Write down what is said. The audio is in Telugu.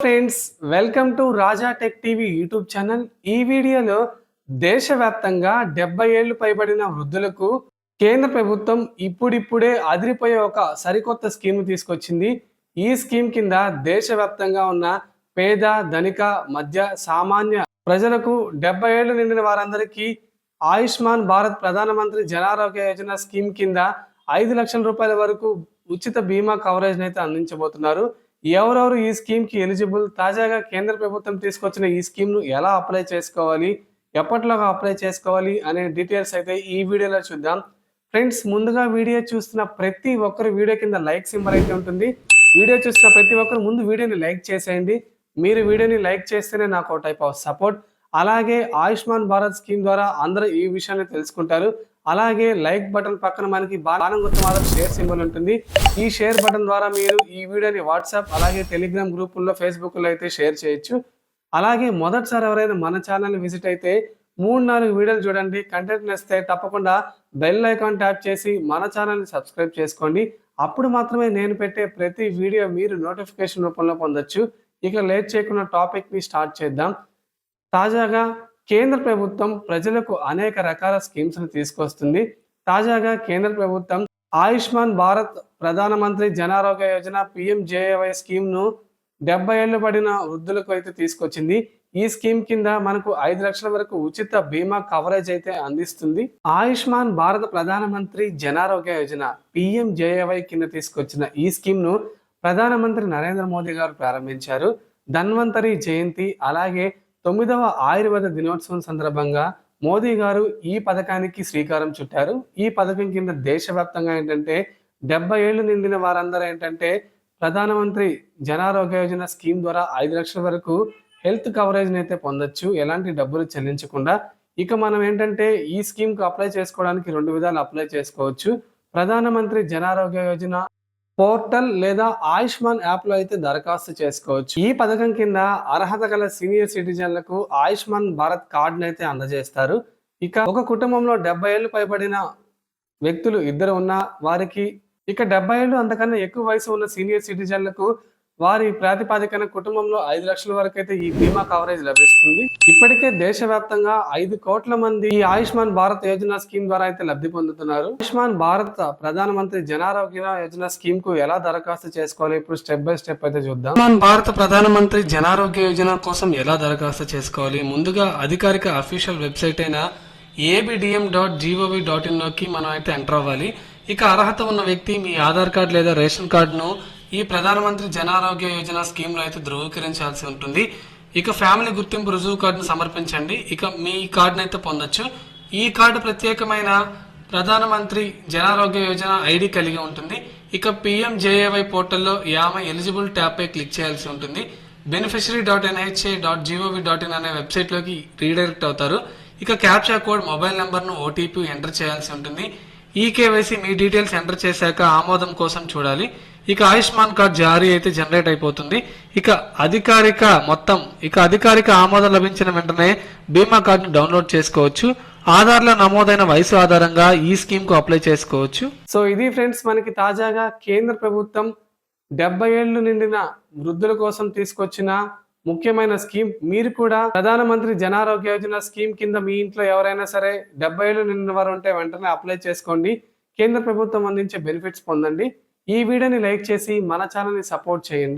Friends welcome to Raja tech TV YouTube channel. ఈ వీడియోలో దేశవ్యాప్తంగా డెబ్బై ఏళ్ళు పైబడిన వృద్ధులకు కేంద్ర ప్రభుత్వం ఇప్పుడిప్పుడే అదిరిపోయే ఒక సరికొత్త స్కీమ్ తీసుకొచ్చింది. ఈ స్కీమ్ కింద దేశవ్యాప్తంగా ఉన్న పేద ధనిక మధ్య సామాన్య ప్రజలకు డెబ్బై ఏళ్ళు నిండిన వారందరికీ ఆయుష్మాన్ భారత్ ప్రధానమంత్రి జన ఆరోగ్య యోజన స్కీమ్ కింద ఐదు లక్షల రూపాయల వరకు ఉచిత బీమా కవరేజ్ అయితే అందించబోతున్నారు. ఎవరెవరు ఈ స్కీమ్కి ఎలిజిబుల్? తాజాగా కేంద్ర ప్రభుత్వం తీసుకొచ్చిన ఈ స్కీమ్ను ఎలా అప్లై చేసుకోవాలి? ఎప్పట్లోగా అప్లై చేసుకోవాలి? అనే డీటెయిల్స్ అయితే ఈ వీడియోలో చూద్దాం. ఫ్రెండ్స్ ముందుగా వీడియో చూస్తున్న ప్రతి ఒక్కరు వీడియో కింద లైక్ సింబల్ అయితే ఉంటుంది. వీడియో చూస్తున్న ప్రతి ఒక్కరు ముందు వీడియోని లైక్ చేసేయండి. మీరు వీడియోని లైక్ చేస్తేనే నాకు ఒక టైప్ ఆఫ్ సపోర్ట్ అలాగే ఆయుష్మాన్ భారత్ స్కీమ్ ద్వారా అందరూ ఈ విషయాన్ని తెలుసుకుంటారు. అలాగే లైక్ బటన్ పక్కన మనకి బాణం గుర్తు మాత్రం షేర్ సింబల్ ఉంటుంది. ఈ షేర్ బటన్ ద్వారా మీరు ఈ వీడియోని వాట్సాప్ అలాగే టెలిగ్రామ్ గ్రూపుల్లో ఫేస్బుక్లో అయితే షేర్ చేయొచ్చు. అలాగే మొదటిసారి ఎవరైనా మన ఛానల్ విజిట్ అయితే మూడు నాలుగు వీడియోలు చూడండి. కంటెంట్ నచ్చితే తప్పకుండా బెల్ ఐకాన్ ట్యాప్ చేసి మన ఛానల్ని సబ్స్క్రైబ్ చేసుకోండి. అప్పుడు మాత్రమే నేను పెట్టే ప్రతి వీడియో మీరు నోటిఫికేషన్ రూపంలో పొందొచ్చు. ఇక లేట్ చేయకుండా టాపిక్ని స్టార్ట్ చేద్దాం. తాజాగా కేంద్ర ప్రభుత్వం ప్రజలకు అనేక రకాల స్కీమ్స్ తీసుకొస్తుంది. తాజాగా కేంద్ర ప్రభుత్వం ఆయుష్మాన్ భారత్ ప్రధానమంత్రి జనారోగ్య యోజన పిఎంజేఏవై స్కీమ్ను డెబ్బై ఏళ్ళు పడిన వృద్ధులకు అయితే తీసుకొచ్చింది. ఈ స్కీమ్ కింద మనకు ఐదు లక్షల వరకు ఉచిత బీమా కవరేజ్ అయితే అందిస్తుంది. ఆయుష్మాన్ భారత ప్రధానమంత్రి జనారోగ్య యోజన పిఎంజేఏవై కింద తీసుకొచ్చిన ఈ స్కీమ్ను ప్రధానమంత్రి నరేంద్ర మోదీ గారు ప్రారంభించారు. ధన్వంతరి జయంతి అలాగే తొమ్మిదవ ఆయుర్వేద దినోత్సవం సందర్భంగా మోదీ గారు ఈ పథకానికి శ్రీకారం చుట్టారు. ఈ పథకం కింద దేశవ్యాప్తంగా ఏంటంటే డెబ్బై ఏళ్ళు నిండిన వారందరూ ఏంటంటే ప్రధానమంత్రి జనారోగ్య యోజన స్కీమ్ ద్వారా ఐదు లక్షల వరకు హెల్త్ కవరేజ్ని అయితే పొందొచ్చు. ఎలాంటి డబ్బులు చెల్లించకుండా. ఇక మనం ఏంటంటే ఈ స్కీమ్కు అప్లై చేసుకోవడానికి రెండు విధాలు అప్లై చేసుకోవచ్చు. ప్రధానమంత్రి జనారోగ్య యోజన పోర్టల్ లేదా ఆయుష్మాన్ యాప్లో అయితే దరఖాస్తు చేసుకోవచ్చు. ఈ పథకం కింద అర్హత గల సీనియర్ సిటిజన్లకు ఆయుష్మాన్ భారత్ కార్డును అయితే అందజేస్తారు. ఇక ఒక కుటుంబంలో డెబ్బై ఏళ్ళు పైబడిన వ్యక్తులు ఇద్దరు ఉన్న వారికి ఇక డెబ్బై ఏళ్ళు అంతకన్నా ఎక్కువ వయసు ఉన్న సీనియర్ సిటిజన్లకు వారి ప్రాతిపాదికన కుటుంబంలో ఐదు లక్షల వరకు అయితే ఈ బీమా కవరేజ్ లభిస్తుంది. ఇప్పటికే దేశవ్యాప్తంగా ఐదు కోట్ల మంది ఈ ఆయుష్మాన్ భారత్ యోజన స్కీమ్ ద్వారా అయితే లబ్ధి పొందుతున్నారు. ఆయుష్మాన్ భారత్ ప్రధానమంత్రి జనారోగ్య యోజన స్కీమ్కు ఎలా దరఖాస్తు చేసుకోవాలి? ఇప్పుడు స్టెప్ బై స్టెప్ అయితే చూద్దాం. ఆయుష్మాన్ భారత ప్రధానమంత్రి జనారోగ్య యోజన కోసం ఎలా దరఖాస్తు చేసుకోవాలి? ముందుగా అధికారిక అఫీషియల్ వెబ్సైట్ అయిన ఏబిడిఎం డాట్ జీఓవి డాట్ ఇన్లోకి మనం అయితే ఎంటర్ అవ్వాలి. ఇక అర్హత ఉన్న వ్యక్తి మీ ఆధార్ కార్డు లేదా రేషన్ కార్డును ఈ ప్రధానమంత్రి జన ఆరోగ్య యోజన స్కీమ్లో అయితే ధృవీకరించాల్సి ఉంటుంది. ఇక ఫ్యామిలీ గుర్తింపు రుజువు కార్డును సమర్పించండి. ఇక మీ కార్డును అయితే పొందొచ్చు. ఈ కార్డు ప్రత్యేకమైన ప్రధానమంత్రి జనారోగ్య యోజన ఐడి కలిగి ఉంటుంది. ఇక పిఎంజేఏవై పోర్టల్లో యామ ఎలిజిబుల్ ట్యాప్పై క్లిక్ చేయాల్సి ఉంటుంది. Beneficiary dot NHA dot gov dot in అనే వెబ్సైట్లోకి రీడైరెక్ట్ అవుతారు. ఇక క్యాప్చా కోడ్ మొబైల్ నెంబర్ను ఓటీపీ ఎంటర్ చేయాల్సి ఉంటుంది. ఈ కేవైసీ మీ డీటెయిల్స్ ఎంటర్ చేశాక ఆమోదం కోసం చూడాలి. ఇక ఆయుష్మాన్ కార్డ్ జారీ అయితే జనరేట్ అయిపోతుంది. ఇక అధికారిక మొత్తం ఇక అధికారిక ఆమోదం లభించిన వెంటనే బీమా కార్డును డౌన్లోడ్ చేసుకోవచ్చు. ఆధార్లో నమోదైన వయసు ఆధారంగా ఈ స్కీమ్కు అప్లై చేసుకోవచ్చు. సో ఇది ఫ్రెండ్స్ మనకి తాజాగా కేంద్ర ప్రభుత్వం డెబ్బై ఏళ్ళు నిండిన వృద్ధుల కోసం తీసుకొచ్చిన ముఖ్యమైన స్కీమ్. మీరు కూడా ప్రధానమంత్రి జన ఆరోగ్య యోజన స్కీమ్ కింద మీ ఇంట్లో ఎవరైనా సరే డెబ్బై ఏళ్ళు నిండిన వారు ఉంటే వెంటనే అప్లై చేసుకోండి. కేంద్ర ప్రభుత్వం అందించే బెనిఫిట్స్ పొందండి. ఈ వీడియోని లైక్ చేసి మన ఛానల్ని సపోర్ట్ చేయండి.